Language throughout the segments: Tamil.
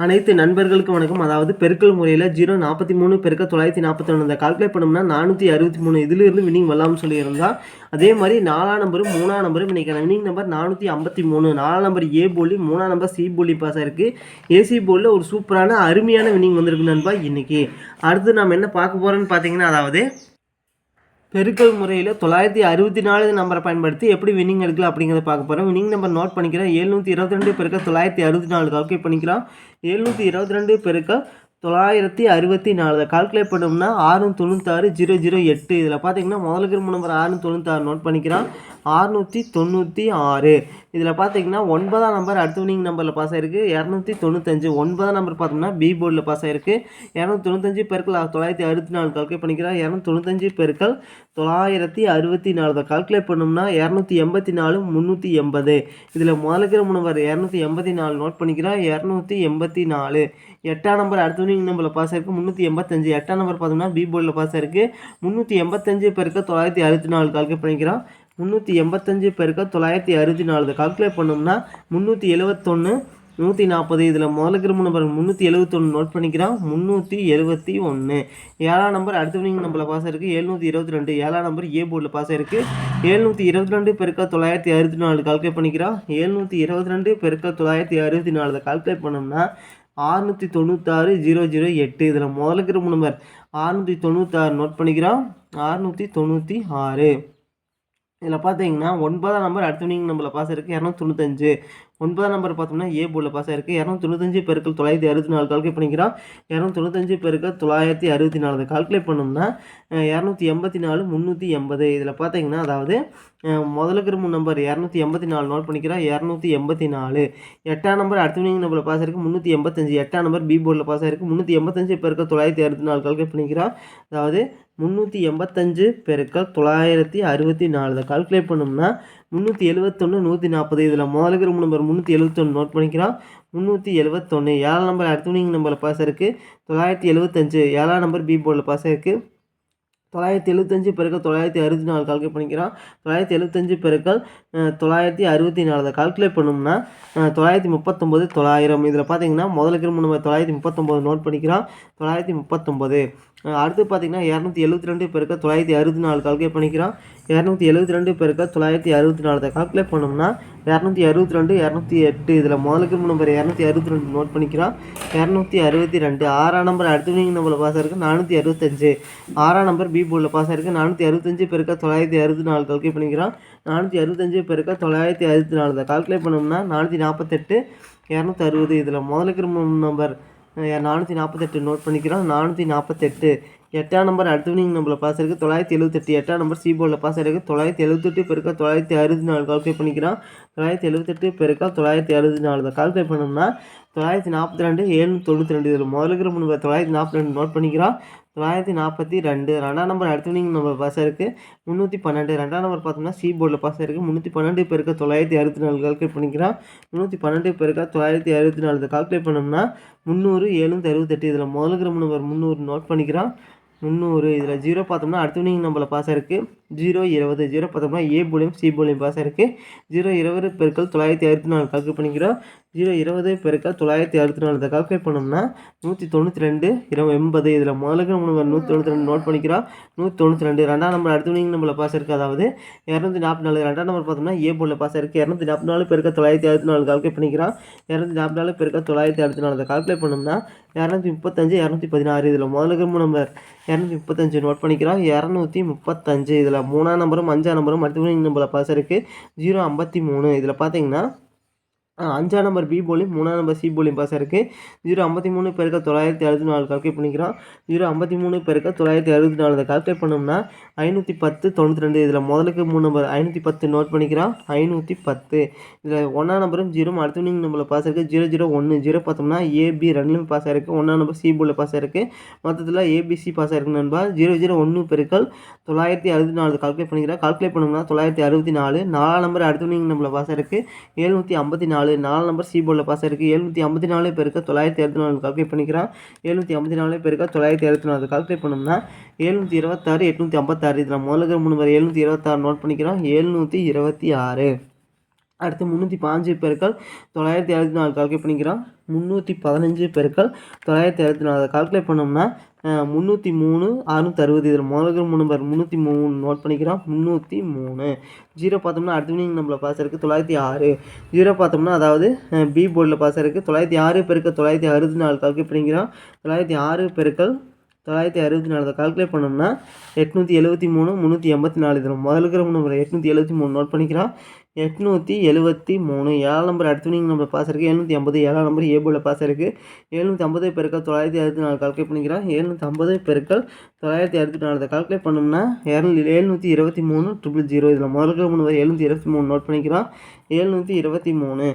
அனைத்து நண்பர்களுக்கும் வணக்கம். அதாவது பெருக்கல் முறையில் ஜீரோ நாற்பத்தி மூணு பெருக்க தொள்ளாயிரத்தி நாற்பத்தொன்று இந்த கால்குலேட் பண்ணோம்னா நானூற்றி அறுபத்தி மூணு. இதிலிருந்து வினிங் வரலாம்னு சொல்லியிருந்தா. அதே மாதிரி நாலாம் நம்பரும் மூணாம் நம்பரும் இன்றைக்கி வினிங் நம்பர் நானூற்றி ஐம்பத்தி மூணு. நாலாம் நம்பர் ஏ போலி மூணாம் நம்பர் சி போலி பாஸ் ஆயிருக்கு. ஏசி போலில் ஒரு சூப்பரான அருமையான வினிங் வந்திருக்கு நண்பா இன்றைக்கி அடுத்து நம்ம என்ன பார்க்க போகிறோன்னு பார்த்தீங்கன்னா அதாவது பெருக்கல் முறையில் தொள்ளாயிரத்தி அறுபத்தி நாலு நம்பரை பயன்படுத்தி எப்படி வின்னிங் எடுக்கலாம் அப்படிங்கிறத பார்க்க போகிறோம் வின்னிங் நம்பர் நோட் பண்ணிக்கிறேன். எழுநூற்றி இருபத்தி ரெண்டு பெருக்க தொள்ளாயிரத்தி அறுபத்தி நாலு கால்குலேட் பண்ணிக்கிறோம் எழுநூற்றி இருபத்தி ரெண்டு பெருக்க தொள்ளாயிரத்தி அறுபத்தி நாலு கால்குலேட் பண்ணோம்னா ஆறு தொண்ணூத்தாறு ஜீரோ ஜீரோ எட்டு. இதில் பார்த்தீங்கன்னா முதலுக்கு நம்பர் ஆறு தொண்ணூத்தாறு நோட் பண்ணிக்கிறான். ஆறுநூற்றி தொண்ணூற்றி ஆறு. இதில் பார்த்தீங்கன்னா ஒன்பதாம் நம்பர் அடுத்த வினிங் நம்பரில் பாஸ் ஆயிருக்கு. இரநூத்தி தொண்ணூத்தஞ்சு ஒன்பதாம் நம்பர் பார்த்தோம்னா பி போர்டில் பாஸ் ஆயிருக்கு. இரநூத்தி தொண்ணூத்தஞ்சு பெருக்கள் தொள்ளாயிரத்தி அறுபத்தி நாலு கால்குலேட் பண்ணிக்கிறோம் இரநூத்தி தொண்ணூத்தஞ்சு பெருக்கள் தொள்ளாயிரத்தி அறுபத்தி நாலு தான். கால்குலேட் பண்ணோம்னா இரநூத்தி எண்பத்தி நாலு முந்நூற்றி எண்பது. இதில் முதலுக்கிற நம்பர் இரநூத்தி எண்பத்தி நாலு நோட் பண்ணிக்கிறோம் இரநூத்தி எண்பத்தி நாலு. எட்டாம் நம்பர் அடுத்த வினிங் நம்பரில் பாஸ் ஆயிருக்கு. முந்நூற்றி எண்பத்தஞ்சு. எட்டாம் நம்பர் பார்த்தோம்னா பி போர்டில் பாஸ் ஆயிருக்கு. முந்நூற்றி எண்பத்தஞ்சு பெருக்கள் தொள்ளாயிரத்தி அறுபத்தி நாலு கால்குலேட் பண்ணிக்கிறோம் முந்நூற்றி எண்பத்தஞ்சு பெருக்க தொள்ளாயிரத்தி அறுபத்தி நாலு. கால்குலேட் பண்ணோம்னா முந்நூற்றி எழுவத்தொன்று நூற்றி நாற்பது. இதில் முதல்ல கிரும நம்பர் முந்நூற்றி எழுபத்தொன்று நோட் பண்ணிக்கிறான் முந்நூற்றி எழுபத்தி ஒன்று ஏழாம் நம்பர் அடுத்த வினிங் நம்பரில் பாஸ் இருக்குது எழுநூற்றி இருபத்தி ரெண்டு. ஏழாம் நம்பர் ஏ போர்டில் பாஸ் இருக்குது எழுநூற்றி இருபத்தி ரெண்டு பெருக்க தொள்ளாயிரத்தி அறுபத்தி நாலு கால்குலேட் பண்ணிக்கிறான் எழுநூற்றி இருபத்தி ரெண்டு பெருக்க தொள்ளாயிரத்தி அறுபத்தி நாலு. கால்குலேட் பண்ணோம்னா ஆறுநூற்றி தொண்ணூத்தாறு ஜீரோ ஜீரோ எட்டு. இதில் முதல்ல கிரும நம்பர் ஆறுநூற்றி தொண்ணூத்தாறு நோட் பண்ணிக்கிறான் ஆறுநூற்றி தொண்ணூற்றி ஆறு. இதில் பார்த்தீங்கன்னா ஒன்பதாம் நம்பர் அடுத்த வினிங் நம்பரில் பாஸ் இருக்குது இரநூத்தி தொண்ணூத்தஞ்சு. ஒன்பதாம் நம்பர் பார்த்தோம்னா ஏ போர்டில் பாஸ் ஆயிருக்கு. இரநூத்தி தொண்ணூத்தஞ்சு பெருக்கள் தொள்ளாயிரத்தி அறுபத்தி நாலு கால்குலேட் பண்ணிக்கிறோம். இரநூத்தி தொண்ணூத்தஞ்சு பெருக்கள் தொள்ளாயிரத்தி அறுபத்தி நாலு கால்குலேட் பண்ணோம்னா இரநூத்தி எண்பத்தி நாலு முந்நூற்றி எண்பது. இதில் பார்த்தீங்கன்னா அதாவது முதலுக்கு முதல்ல நம்பர் இரநூத்தி எண்பத்தி நாலு நோட் பண்ணிக்கிறோம். இரநூத்தி எண்பத்தி நாலு. எட்டாம் நம்பர் அடுத்த வினிங் நம்பரில் பாஸ் ஆயிருக்கு. முந்நூற்றி எண்பத்தஞ்சு. எட்டாம் நம்பர் பி போர்டில் பாஸ் ஆயிருக்கு. முந்நூற்றி எண்பத்தஞ்சு பெருக்கள் தொள்ளாயிரத்தி அறுபத்தி நாலு கால்குலேட் பண்ணிக்கிறோம். அதாவது முந்நூற்றி எண்பத்தஞ்சு பெருக்கள் தொள்ளாயிரத்தி அறுபத்தி நாலு இதை கால்குலேட் பண்ணோம்னா முந்நூற்றி எழுவத்தொன்று நூற்றி நாற்பது இதில் முதலுக்கு ரூம் நம்பர் முந்நூற்றி எழுவத்தொன்று நோட் பண்ணிக்கலாம். முந்நூற்றி எழுவத்தொன்று ஏழாம் நம்பர் அடுத்தவனிங் நம்பரில் பாஸ் இருக்குது தொள்ளாயிரத்தி எழுவத்தஞ்சு ஏழாம் நம்பர் பி போர்டில் பாஸ் இருக்குது தொள்ளாயிரத்தி எழுபத்தஞ்சு பெருக்கள் தொள்ளாயிரத்தி அறுபத்தி நாலு கால்குலேட் பண்ணிக்கிறான் தொள்ளாயிரத்தி எழுபத்தஞ்சு பெருக்கள் தொள்ளாயிரத்தி அறுபத்தி நாலு அதை கால்குலேட் பண்ணோம்னா தொள்ளாயிரத்தி முப்பத்தொம்போது தொள்ளாயிரம் இதில் பார்த்தீங்கன்னா முதல்ல கிரும நம்பர் தொள்ளாயிரத்தி முப்பத்தொம்போது நோட் பண்ணிக்கிறான் தொள்ளாயிரத்தி முப்பத்தொம்போது அடுத்து பார்த்தீங்கன்னா இரநூத்தி எழுபத்தி ரெண்டு பேருக்கு தொள்ளாயிரத்தி அறுபத்தி நாலு கால்குலேட் பண்ணிக்கிறோம். இரநூத்தி எழுபத்தி ரெண்டு பேருக்கு தொள்ளாயிரத்தி அறுபத்தி நாலு கால்குலேட் பண்ணோம்னா இரநூத்தி அறுபத்தி ரெண்டு இரநூத்தி எட்டு இதில் முதலுக்கு நம்பர் இரநூத்தி அறுபத்தி ரெண்டு நோட் பண்ணிக்கிறோம். இரநூத்தி அறுபத்தி ரெண்டு ஆறாம் நம்பர் அடுத்த வினிங் நம்பரில் பாஸ் இருக்குது நானூற்றி அறுபத்தஞ்சு. ஆறாம் நம்பர் பி போர்டில் பாஸ் ஆயிருக்கு நானூற்றி அறுபத்தஞ்சு பெருக்க தொள்ளாயிரத்தி அறுபத்தி நாலு கால்குலேட் பண்ணிக்கிறோம். நானூற்றி அறுபத்தஞ்சு பெருக்க தொள்ளாயிரத்தி அறுபத்தி நாலு கால்குலேட் பண்ணோம்னா நானூற்றி நாற்பத்தெட்டு இரநூத்தி அறுபது இதில் முதலுக்கு நம்பர் நானூற்றி நாற்பத்தெட்டு நோட் பண்ணிக்கிறோம். நானூற்றி நாற்பத்தெட்டு எட்டாம் நம்பர் அடுத்த வினிங் பாஸ் இருக்குது தொள்ளாயிரத்தி எழுபத்தெட்டு எட்டாம் நம்பர் சி போர்டில் பாஸ் இருக்குது தொள்ளாயிரத்தி எழுபத்தெட்டு பெருக்க தொள்ளாயிரத்தி அறுபத்தி நாலு கால்குலேட் பண்ணிக்கிறோம். தொள்ளாயிரத்தி எழுபத்தெட்டு பெருக்கால் தொள்ளாயிரத்தி அறுபத்தி நாலு இதை கால்குலேட் பண்ணோம்னா தொள்ளாயிரத்தி நாற்பத்தி ரெண்டு ஏழ்நூற்றி தொண்ணூற்றி ரெண்டு இதில் முதல்ல இருக்கிற நம்பர் தொள்ளாயிரத்தி நாற்பத்தி ரெண்டு நோட் பண்ணிக்கிறோம். தொள்ளாயிரத்தி நாற்பத்தி ரெண்டு ரெண்டாம் நம்பர் அடுத்தவனிங் நம்பர் பாஸ் இருக்குது முந்நூற்றி பன்னெண்டு ரெண்டாம் நம்பர் பார்த்தோம்னா சி போர்டில் பாஸ் இருக்குது முந்நூற்றி பன்னெண்டு பெருக்க தொள்ளாயிரத்தி அறுபத்தி நாலு கால்குலேட் பண்ணிக்கிறோம். முந்நூற்றி பன்னெண்டு பெருக்க தொள்ளாயிரத்தி அறுபத்தி நாலு இதை கால்குலேட் பண்ணோம்னா முந்நூறு எழுநூற்றி அறுபத்தெட்டு இதில் முதல்ல இருக்கிற நம்பர் முந்நூறு நோட் பண்ணிக்கிறோம். முந்நூறு இதில் ஜீரோ பார்த்தோம்னா அடுத்தவனிங் நம்பரில் பாஸ் இருக்குது ஜீரோ இருபது ஜீரோ பார்த்தோம்னா ஏ போலியும் சி போலியும் பாஸ் இருக்குது ஜீரோ இருபது பெருக்கள் தொள்ளாயிரத்தி அறுபத்தி நாலு கால்குலேட் பண்ணிக்கிறோம். ஜீரோ இருபது பெருக்கள் தொள்ளாயிரத்தி அறுபத்தி நாலு இதை கால்குலேட் பண்ணோம்னா நூற்றி தொண்ணூற்றி ரெண்டு இருபது எண்பது இதில் முதலுக்கு நம்ம நூற்றி தொண்ணூற்றி ரெண்டு நோட் பண்ணிக்கிறோம். நூற்றி தொண்ணூற்றி ரெண்டு ரெண்டாம் நம்பர் அடுத்த வினிங் பாஸ் இருக்குது அதாவது இரநூத்தி நாற்பத்தி நாலு ரெண்டாம் நம்பர் பார்த்தோம்னா ஏ போலில் பாஸ் இருக்குது இரநூத்தி நாற்பத்தி நாலு பெருக்கள் தொள்ளாயிரத்தி அறுபத்தி நாலு கால்குலேட் பண்ணிக்கிறோம். இரநூத்தி நாற்பத்தி நாலு பெருக்க தொள்ளாயிரத்தி அறுபத்தி நாலு இதை கால்குலேட் பண்ணோம்னா இரநூத்தி முப்பத்தஞ்சு இரநூத்தி பதினாறு இதில் முதலுக்கு நம்பர் இரநூத்தி முப்பத்தஞ்சு நோட் பண்ணிக்கிறோம். இரநூத்தி முப்பத்தஞ்சு இதில் மூணாம் நம்பரும் அஞ்சாம் நம்பரும் அடுத்து வினிங் நம்பரில் பாஸ் இருக்குது ஜீரோ ஐம்பத்தி மூணு. இதில் பார்த்தீங்கன்னா அஞ்சாம் நம்பர் பி போலியும் மூணாம் நம்பர் சி போலியும் பாஸ் இருக்குது ஜீரோ ஐம்பத்தி மூணு பெருக்க தொள்ளாயிரத்தி அறுபத்தி நாலு கால்குலேட் பண்ணிக்கிறோம். ஜீரோ ஐம்பத்தி மூணு பெருக்க தொள்ளாயிரத்தி அறுபத்தி நாலு இதை கால்குலேட் பண்ணோம்னா ஐநூற்றி பத்து தொண்ணூற்றி ரெண்டு இதில் முதலுக்கு மூணு நம்பர் ஐநூற்றி பத்து நோட் பண்ணிக்கிறோம். ஐநூற்றி பத்து. இதில் ஒன்றாம் நம்பரும் ஜீரோ அடுத்த வினிங் நம்பரில் பாஸ் இருக்குது ஜீரோ ஜீரோ ஒன்று ஜீரோ பார்த்தோம்னா ஏபி ரெண்டுலையும் பாஸ் ஆயிருக்கு ஒன்றாம் நம்பர் சி போலில் பாஸ் ஆயிருக்கு மொத்தத்தில் ஏபிசி பாஸ் ஆயிருக்கு நண்பா. ஜீரோ ஜீரோ ஒன்று பெருக்கள் தொள்ளாயிரத்தி அறுபத்தி நாலு கால்குலேட் பண்ணிக்கிறோம். கால்குலேட் பண்ணோம்னா தொள்ளாயிரத்தி அறுபத்தி நாலு. நாலாம் நம்பர் அடுத்த நீங்கள் நம்பரில் பாஸ் ஆயிருக்கு எழுநூற்றி ஐம்பத்தி நாலு. நாலு நம்பர் சி போர்டில் பாஸ் ஆயிருக்கு. எழுநூற்றி ஐம்பத்தி நாலு பேருக்கு தொள்ளாயிரத்தி அறுபத்தி நாலு கால்குலேட் பண்ணிக்கிறான். எழுநூற்றி ஐம்பத்தி நாலு பேருக்கு தொள்ளாயிரத்தி அறுபத்தி நாலு கால்குலேட் பண்ணோம்னா எழுநூற்றி இருபத்தாறு எட்நூற்றி ஐம்பத்தாறு. இதில் முதல்ல மூணு பேர் எழுநூற்றி இருபத்தாறு நோட் பண்ணிக்கிறோம். எழுநூற்றி இருபத்தி ஆறு. அடுத்து முந்நூற்றி பாஞ்சு பேருக்கள் தொள்ளாயிரத்தி அறுபத்தி நாலு கால்குலேட் பண்ணிக்கிறோம். முந்நூற்றி பதினஞ்சு பெருக்கள் தொள்ளாயிரத்தி அறுபத்தி நாலு. அதை கால்குலேட் பண்ணோம்னா முந்நூற்றி மூணு அறுநூற்றி அறுபது. இதில் முதல்ல மூணு நம்பர் முந்நூற்றி மூணு நோட் பண்ணிக்கிறோம். முந்நூற்றி மூணு. ஜீரோ பார்த்தோம்னா அடுத்த வினிங் நம்மள பாஸ் இருக்குது தொள்ளாயிரத்தி ஆறு. ஜீரோ பார்த்தோம்னா அதாவது பி போர்டில் பாஸ் இருக்குது தொள்ளாயிரத்தி ஆறு பெருக்கள் தொள்ளாயிரத்தி அறுபத்தி நாலு கால்குலேட் பண்ணிக்கிறோம். தொள்ளாயிரத்தி ஆறு பெருக்கள் தொள்ளாயிரத்தி அறுபத்தி நாலு. கால்குலேட் பண்ணோம்னா எட்நூற்றி எழுபத்தி மூணு முந்நூற்றி எண்பத்தி நாலு. இதில் முதல்கிற இருக்கிற நம்பர் எட்நூற்றி எழுபத்தி மூணு நோட் பண்ணிக்கிறோம். எட்நூற்றி எழுபத்தி மூணு. ஏழாம் நம்பர் அடுத்து நீங்கள் நம்பர் பாஸ் இருக்குது எழுநூற்றி ஐம்பது ஏழாம் நம்பர் ஏபோவில் பாஸ் இருக்குது எழுநூற்றி ஐம்பது பெருக்கள் தொள்ளாயிரத்தி அறுபத்தி நாலு கால்குலேட் பண்ணிக்கிறோம் எழுநூற்றி ஐம்பது பெருக்கள் தொள்ளாயிரத்தி அறுபத்தி நாலு கால்குலேட் பண்ணோம்னா இரநூ எழுநூற்றி இருபத்தி மூணு ட்ரிபிள் ஜீரோ இதில் முதல்ல மூணு எழுநூற்றி இருபத்தி மூணு நோட் பண்ணிக்கிறோம். எழுநூற்றி இருபத்தி மூணு.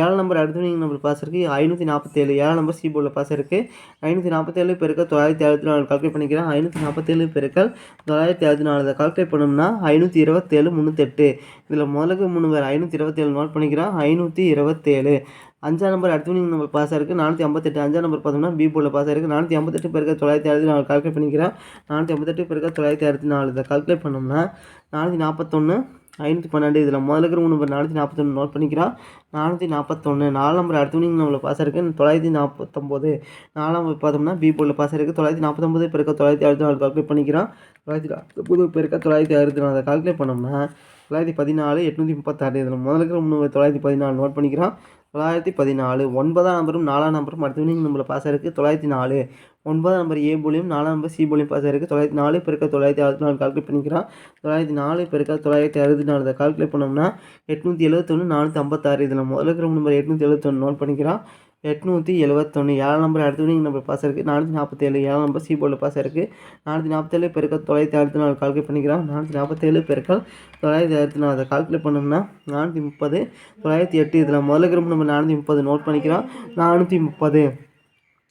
ஏழு நம்பர் அடுத்து நம்பர் பாஸ் இருக்குது ஐநூற்றி நாற்பத்தேழு ஏழு நம்பர் சி போர்டில் பாஸ் இருக்குது ஐநூற்றி நாற்பத்தேழு பெருக்கள் தொள்ளாயிரத்தி அறுபத்தி நாலு கால்குலேட் பண்ணிக்கிறேன். ஐநூற்றி நாற்பத்தேழு பெருக்கள் தொள்ளாயிரத்தி அறுபத்தி நாலு அதை கால்குலேட் பண்ணோம்னா ஐநூற்றி இருபத்தேழு முந்நூற்றெட்டு இதில் முதலுக்கு மூணு பேர் ஐநூற்றி இருபத்தேழு நோட் பண்ணிக்கிறேன். ஐநூற்றி இருபத்தேழு. அஞ்சாம் நம்பர் அடுத்து நீங்கள் நம்பர் பாஸ் இருக்குது நானூற்றி ஐம்பத்தெட்டு. அஞ்சாம் நம்பர் பார்த்தோம்னா பி போர்டில் பாஸ் இருக்குது நானூற்றி ஐம்பத்தெட்டு பெருக்க தொள்ளாயிரத்தி அறுபத்தி நாலு கால்குலேட் பண்ணிக்கிறேன். நானூற்றி ஐம்பத்தெட்டு பெருக்க தொள்ளாயிரத்தி அறுபத்தி நாலு இதை கால்குலேட் பண்ணோம்னா நானூற்றி நாற்பத்தொன்று ஐநூற்றி பன்னெண்டு இதில் முதல்ல இருக்கிற மூணு நம்பர் நானூற்றி நாற்பத்தொன்று நோட் பண்ணிக்கிறோம் நானூற்றி நாற்பத்தொன்று நாலு நம்பர் அடுத்த நீங்கள் நம்மளை பாஸ் இருக்குது தொள்ளாயிரத்தி நாற்பத்தொம்போது நாலாம் நம்பர் பார்த்தோம்னா பி போர்டில் பாஸ் இருக்குது தொள்ளாயிரத்தி நாற்பத்தொம்பது பெருக்க தொள்ளாயிரத்தி அறுபத்தி நாலு கால்குலேட் பண்ணிக்கிறோம் தொள்ளாயிரத்தி புது பெருக்க தொள்ளாயிரத்தி அறுபத்தி நாலு கால்குலேட் பண்ணோம்னா தொள்ளாயிரத்தி பதினாலு எட்நூற்றி முப்பத்தாறு இதில் முதல்ல இருக்கிற மூணு தொள்ளாயிரத்தி பதினாலு நோட் பண்ணிக்கிறோம் தொள்ளாயிரத்தி பதினாலு ஒன்பதாம் நம்பரும் நாலாம் நம்பரும் அடுத்த வினிங் நம்மளை பாஸ் இருக்குது தொள்ளாயிரத்தி நாலு ஒன்பதாம் நம்பர் ஏ போலியும் நாலாம் நம்பர் சி போலியும் பாஸ் இருக்குது தொள்ளாயிரத்தி நாலு பெருக்க தொள்ளாயிரத்தி அறுபத்தி நாலு கால்குலேட் பண்ணிக்கிறான் தொள்ளாயிரத்தி நாலு பெருக்க தொள்ளாயிரத்தி அறுபத்தி நாலு இதை கால்குலேட் பண்ணோம்னா எட்நூற்றி எழுபத்தொன்று நானூற்றி ஐம்பத்தாறு இதில் முதல்ல இருக்கிற நம்பர் எட்நூற்றி எழுபத்தொன்று நோட் பண்ணிக்கிறான் எட்நூற்றி எழுபத்தொன்று ஏழாம் நம்பர் அடுத்த நம்பர் பாஸ் இருக்குது நானூற்றி நாற்பத்தேழு ஏழாம் நம்பர் சி போர்டில் பாஸ் இருக்குது நானூற்றி நாற்பத்தேழு பெருக்க தொள்ளாயிரத்தி அறுபத்தி நாலு கால்குலேட் பண்ணிக்கிறான் நானூற்றி நாற்பத்தேழு பெருக்கள் தொள்ளாயிரத்தி அறுபத்தி நாலு அதை கால்குலேட் பண்ணோம்னா நானூற்றி முப்பது. தொள்ளாயிரத்தி எட்டு இதில் முதல்ல இருக்கிற நம்பர் நானூற்றி முப்பது நோட் பண்ணிக்கிறான் நானூற்றி முப்பது.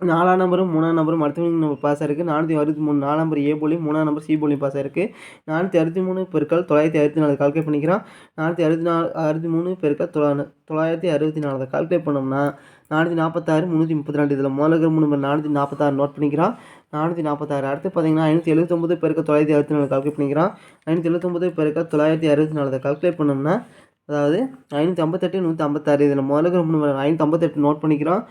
நாலாம் நம்பரும் மூணாம் நம்பரும் அடுத்த நம்பர் பாஸ் இருக்குது நானூற்றி அறுபத்தி மூணு நாலாம் நம்பர் ஏ போலியும் மூணாம் நம்பர் சி போலியும் பாஸ் இருக்குது நானூற்றி அறுபத்தி மூணு பெருக்கள் தொள்ளாயிரத்தி அறுபத்தி நாலு கால்குலேட் பண்ணிக்கிறான் நானூற்றி அறுபத்தி நாலு அறுபத்தி மூணு பெருக்கள் தொள்ளா தொள்ளாயிரத்தி அறுபத்தி நாலு கால்குலேட் பண்ணோம்னா நானூற்றி நாற்பத்தாறு முந்நூற்றி முப்பத்தி ரெண்டு இதில் முதல்ல மூணு நம்பர் நானூற்றி நாற்பத்தாறு நோட் பண்ணிக்கிறான் நானூற்றி நாற்பத்தாறு அடுத்து பார்த்தீங்கன்னா ஐநூற்றி எழுபத்தொம்பது பெருக்க தொள்ளாயிரத்தி அறுபத்தி நாலு கால்குலேட் பண்ணிக்கிறான் ஐநூற்றி எழுபத்தொம்பது பெருக்க தொள்ளாயிரத்தி அறுபத்தி நாலு கால்குலேட் பண்ணோம்னா அதாவது ஐநூற்றி ஐம்பத்தெட்டு நூற்றி ஐம்பத்தாறு இதில் முதல்ல நம்பர் ஐநூற்றி ஐம்பத்தெட்டு நோட் பண்ணிக்கிறோம்.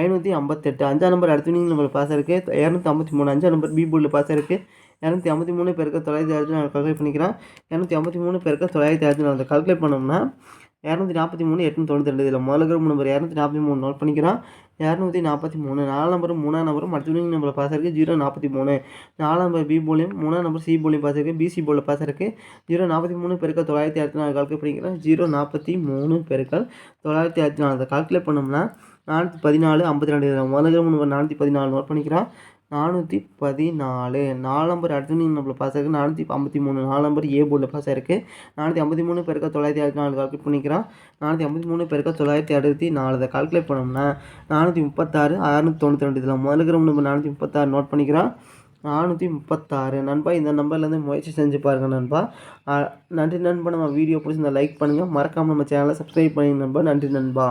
ஐநூற்றி ஐம்பத்தெட்டு. அஞ்சாம் நம்பர் அடுத்த நீங்கள் நம்பர் பாஸ் இருக்குது இரநூத்தி ஐம்பத்தி மூணு அஞ்சாம் நம்பர் பி போர்டில் பாஸ் இருக்குது இரநூத்தி ஐம்பத்தி மூணு பேருக்கு தொள்ளாயிரத்தி அறுபத்தி நாலு கல்குலேட் பண்ணிக்கிறேன். இரநூத்தி ஐம்பத்தி மூணு பேருக்கு தொள்ளாயிரத்தி அறுபத்தி நாலு. கல்குலேட் பண்ணோம்னா இரநூத்தி நாற்பத்தி மூணு எட்நூத்தி தொண்ணூற்றி ரெண்டு. இதில் முதல்ல குரூப் நம்பர் இரநூத்தி நாற்பத்தி மூணு நோட் பண்ணிக்கிறோம். இரநூத்தி நாற்பத்தி மூணு நாலாம் நம்பரும் மூணாம் நம்பரும் மற்ற வினிங் நம்பரில் பாஸ் இருக்குது ஜீரோ நாற்பத்தி மூணு. நாலாம் நம்பர் பி போலியும் மூணாம் நம்பர் சி போலியும் பாஸ் இருக்குது பிசி போலில் பாஸ் இருக்குது ஜீரோ நாற்பத்தி மூணு பெருக்கள் தொள்ளாயிரத்தி அறுபத்தி நாலு கால்குலேட் பண்ணிக்கிறேன் ஜீரோ நாற்பத்தி மூணு பெருக்கள் தொள்ளாயிரத்தி அறுபத்தி நாலு கால்குலேட் பண்ணோம்னா நானூற்றி பதினாலு ஐம்பத்தி ரெண்டு. முதல்ல நம்பர் நானூற்றி பதினாலு நோட் பண்ணிக்கிறோம். நானூற்றி பதினாலு. நாலு நம்பர் அடுத்து நம்மளை பாஸ் இருக்குது நானூற்றி ஐம்பத்தி மூணு. நாலு நம்பர் ஏ போர்டில் பாஸ் இருக்குது நானூற்றி ஐம்பத்தி மூணு பெருக்க தொள்ளாயிரத்தி அறுபத்தி நாலு கால்குலேட் பண்ணிக்கிறான் நானூற்றி ஐம்பத்தி மூணு பெருக்க தொள்ளாயிரத்தி அறுபத்தி நாலு அதை கால்குலேட் பண்ணோம்னா நானூற்றி முப்பத்தாறு அறுநூற்றி தொண்ணூற்றி ரெண்டு இதில் முதல்ல இருக்கிற நம்பர் நானூற்றி முப்பத்தாறு நோட் பண்ணிக்கிறான் நானூற்றி முப்பத்தாறு. நண்பா இந்த நம்பர்லேருந்து முயற்சி செஞ்சு பாருங்கள் நண்பா. நன்றி நண்பா. நம்ம வீடியோ பிடிச்சிருந்தா லைக் பண்ணுங்கள் மறக்காமல் நம்ம சேனலை சப்ஸ்கிரைப் பண்ணுங்க நண்பா. நன்றி நண்பா.